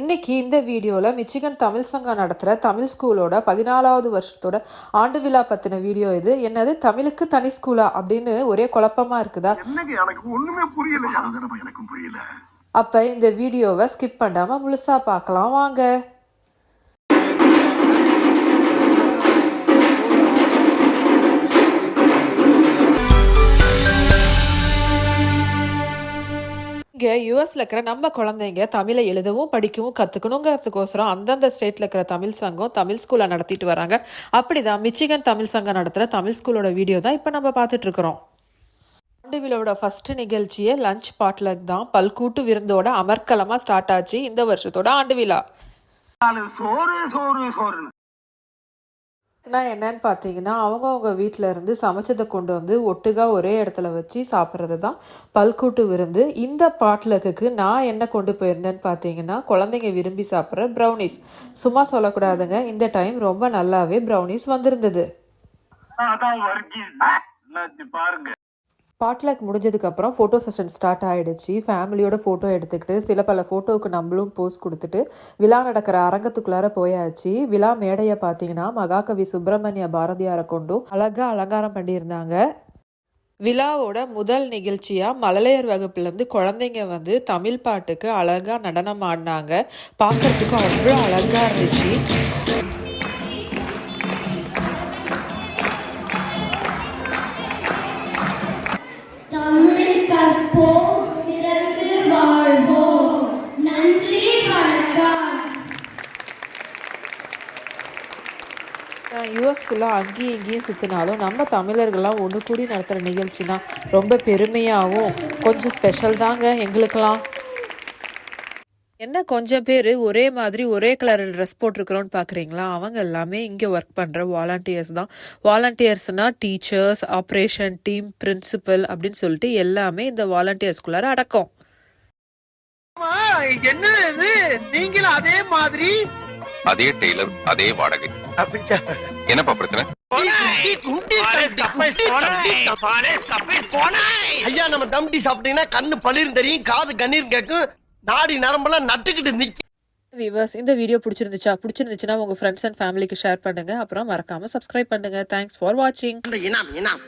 இன்னைக்கு இந்த வீடியோவில் மிச்சிகன் தமிழ் சங்கம் நடத்துகிற தமிழ் ஸ்கூலோட பதினாலாவது வருஷத்தோட ஆண்டு விழா பற்றின வீடியோ இது. என்னது? தமிழுக்கு தனி ஸ்கூலா? அப்படின்னு ஒரே குழப்பமா இருக்குதா? ஒண்ணுமே புரியல எனக்கும் புரியல. அப்போ இந்த வீடியோவை ஸ்கிப் பண்ணாமல் முழுசா பார்க்கலாம். வாங்க. இங்கே யூஎஸில் இருக்கிற நம்ம குழந்தைங்க தமிழை எழுதவும் படிக்கவும் கற்றுக்கணுங்கிறதுக்கோசரம் அந்தந்த ஸ்டேட்டில் இருக்கிற தமிழ் சங்கம் தமிழ் ஸ்கூலை நடத்திட்டு வராங்க. அப்படிதான் மிச்சிகன் தமிழ் சங்கம் நடத்துகிற தமிழ் ஸ்கூலோட வீடியோ தான் இப்போ நம்ம பார்த்துட்ருக்குறோம் ஆண்டு விழாவோட ஃபர்ஸ்ட் நிகழ்ச்சியே லஞ்ச் பாட்லக் தான். பல்கூட்டு விருந்தோட அமர்க்கலமாக ஸ்டார்ட் ஆச்சு இந்த வருஷத்தோட ஆண்டு விழா. சோறு சோறு சோறு நான் என்னன்னு பார்த்தீங்கன்னா அவங்கவுங்க வீட்டில் இருந்து சமைச்சதை கொண்டு வந்து ஒட்டுகா ஒரே இடத்துல வச்சு சாப்பிட்றது தான் பல்கூட்டு விருந்து. இந்த பாட்லக்குக்கு நான் என்ன கொண்டு போயிருந்தேன்னு பார்த்தீங்கன்னா குழந்தைங்க விரும்பி சாப்பிட்ற ப்ரௌனிஸ் சும்மா சொல்லக்கூடாதுங்க இந்த டைம் ரொம்ப நல்லாவே ப்ரௌனிஸ் வந்திருந்தது. பாருங்க. பாட்லாக் முடிஞ்சதுக்கப்புறம் ஃபோட்டோ செஷன் ஸ்டார்ட் ஆகிடுச்சு ஃபேமிலியோட ஃபோட்டோ எடுத்துக்கிட்டு சில பல ஃபோட்டோவுக்கு நம்மளும் போஸ் கொடுத்துட்டு விழா நடக்கிற அரங்கத்துக்குள்ளார போயாச்சு. விழா மேடையை பார்த்தீங்கன்னா மகாகவி சுப்பிரமணிய பாரதியாரை கொண்டும் அழகாக அலங்காரம் பண்ணியிருந்தாங்க. விழாவோட முதல் நிகழ்ச்சியாக மழலையர் வகுப்புலேருந்து குழந்தைங்க வந்து தமிழ் பாட்டுக்கு அழகாக நடனம் ஆடினாங்க. பார்க்கறதுக்கு அவ்வளோ அழகாக இருந்துச்சு. தமிழில் சிறந்து வாழ்வோம். நன்றி வணக்கம். யூஎஸ் ஃபுல்லாக அங்கேயும் இங்கேயும் சுற்றினாலும் நம்ம தமிழர்கள்லாம் ஒன்று கூடி நடத்துகிற நிகழ்ச்சினா ரொம்ப பெருமையாகவும் கொஞ்சம் ஸ்பெஷல் தாங்க எங்களுக்கெல்லாம். என்ன கொஞ்சம் பேர் ஒரே மாதிரி ஒரே கலர் ட்ரெஸ் போட்டிருக்கிறோன்னு பார்க்குறீங்களா அவங்க எல்லாமே இங்கே ஒர்க் பண்ணுற வாலண்டியர்ஸ் தான். வாலண்டியர்ஸ்னால் டீச்சர்ஸ் ஆப்ரேஷன் டீம் பிரின்சிபல் அப்படின்னு சொல்லிட்டு எல்லாமே இந்த வாலண்டியர்ஸ்குள்ளார அடக்கம். என்ன இது? நீங்களும் அதே மாதிரி? அதே டெய்லர் அதே வாடகை. என்னப்பா பிரச்சனை? ஐயா நம்ம தம்டி சாப்பிட்டீங்கன்னா கண்ணு பளிரும் தெரியும் காது கண்ணீர் கேட்கும். நாடி நரம்பெல்லாம் நட்டுக்கிட்டு நிக்க விவர்ஸ் இந்த வீடியோ பிடிச்சிருந்துச்சா? பிடிச்சிருந்துச்சுன்னா உங்கள் ஃப்ரெண்ட்ஸ் அண்ட் ஃபேமிலிக்கு ஷேர் பண்ணுங்கள் அப்புறம் மறக்காமல் சப்ஸ்கிரைப் பண்ணுங்கள் தேங்க்ஸ் ஃபார் வாட்சிங் இனாம் இனாம்.